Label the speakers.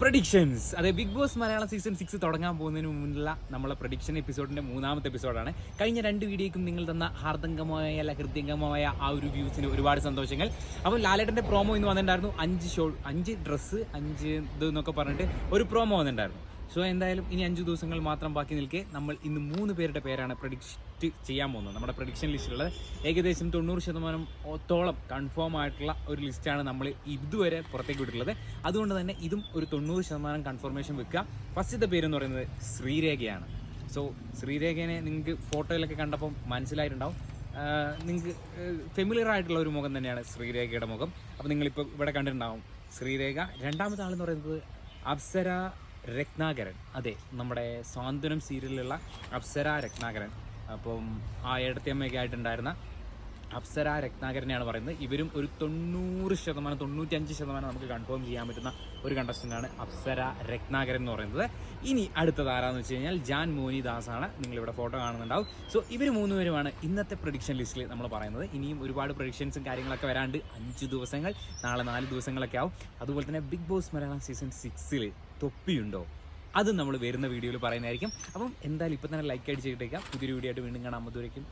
Speaker 1: Predictions അതെ Bigg Boss Malayalam season six തുടങ്ങാൻ പോകുന്നതിന് മുമ്പുള്ള നമ്മളെ പ്രഡിക്ഷൻ എപ്പിസോഡിന്റെ മൂന്നാമത്തെ എപ്പിസോഡാണ് കഴിഞ്ഞ രണ്ട് വീഡിയോയ്ക്കും നിങ്ങൾ തന്ന ഹാർദംഗമായ അല്ല ഹൃദ്യംഗമായ ആ ഒരു വ്യൂസിന് ഒരുപാട് സന്തോഷങ്ങൾ. അപ്പോൾ ലാലേട്ടന്റെ പ്രോമോ ഇന്ന് വന്നിട്ടുണ്ടായിരുന്നു. അഞ്ച് ഷോ അഞ്ച് ഡ്രസ്സ് അഞ്ച് ഇത് എന്നൊക്കെ പറഞ്ഞിട്ട് ഒരു പ്രോമോ വന്നിട്ടുണ്ടായിരുന്നു. സോ എന്തായാലും ഇനി അഞ്ച് ദിവസങ്ങൾ മാത്രം ബാക്കി നിൽക്കെ നമ്മൾ ഇന്ന് മൂന്ന് പേരുടെ പേരാണ് പ്രഡിക്റ്റ് ചെയ്യാൻ പോകുന്നത്. നമ്മുടെ പ്രഡിക്ഷൻ ലിസ്റ്റിലുള്ളത് ഏകദേശം തൊണ്ണൂറ് ശതമാനം ഓത്തോളം കൺഫേം ആയിട്ടുള്ള ഒരു ലിസ്റ്റാണ് നമ്മൾ ഇതുവരെ പുറത്തേക്ക് വിട്ടിട്ടുള്ളത്. അതുകൊണ്ട് തന്നെ ഇതും ഒരു തൊണ്ണൂറ് ശതമാനം കൺഫർമേഷൻ വെക്കുക. ഫസ്റ്റത്തെ പേരെന്ന് പറയുന്നത് ശ്രീരേഖയാണ്. സോ ശ്രീരേഖനെ നിങ്ങൾക്ക് ഫോട്ടോയിലൊക്കെ കണ്ടപ്പോൾ മനസ്സിലായിട്ടുണ്ടാവും. നിങ്ങൾക്ക് ഫെമിലിയർ ആയിട്ടുള്ള ഒരു മുഖം തന്നെയാണ് ശ്രീരേഖയുടെ മുഖം. അപ്പോൾ നിങ്ങളിപ്പോൾ ഇവിടെ കണ്ടിട്ടുണ്ടാവും. ശ്രീരേഖ രണ്ടാമത്തെ ആളെന്ന് പറയുന്നത് അപ്സര രത്നാകരൻ. അതെ നമ്മുടെ സ്വാതന്ത്ര്യം സീരിയലിലുള്ള അപ്സര രത്നാകരൻ. അപ്പം ആ ഇടത്തമ്മയൊക്കെ ആയിട്ടുണ്ടായിരുന്ന അപ്സര രത്നാകരനെയാണ് പറയുന്നത്. ഇവരും ഒരു തൊണ്ണൂറ് ശതമാനം തൊണ്ണൂറ്റഞ്ച് ശതമാനം നമുക്ക് കൺഫേം ചെയ്യാൻ പറ്റുന്ന ഒരു കണ്ടസ്റ്റന്റാണ് അപ്സര രത്നാകരൻ എന്ന് പറയുന്നത്. ഇനി അടുത്തത് ആരാന്ന് വെച്ച് കഴിഞ്ഞാൽ ജാൻ മോനി ദാസാണ് നിങ്ങളിവിടെ ഫോട്ടോ കാണുന്നുണ്ടാവും. സോ ഇവർ മൂന്നുപേരുമാണ് ഇന്നത്തെ പ്രഡിക്ഷൻ ലിസ്റ്റിൽ നമ്മൾ പറയുന്നത്. ഇനിയും ഒരുപാട് പ്രഡിക്ഷൻസും കാര്യങ്ങളൊക്കെ വരാണ്ട് അഞ്ച് ദിവസങ്ങൾ നാളെ നാല് ദിവസങ്ങളൊക്കെ ആവും. അതുപോലെ തന്നെ ബിഗ് ബോസ് മലയാളം സീസൺ സിക്സിൽ തൊപ്പിയുണ്ടോ? അത് നമ്മൾ വരുന്ന വീഡിയോയിൽ പറയുന്നതായിരിക്കും. അപ്പം എന്തായാലും ഇപ്പം തന്നെ ലൈക്ക് അടിച്ചിട്ടേക്കാം പുതിയൊരു വീഡിയോ ആയിട്ട് വീണ്ടും കാണാൻ മധുരയ്ക്കും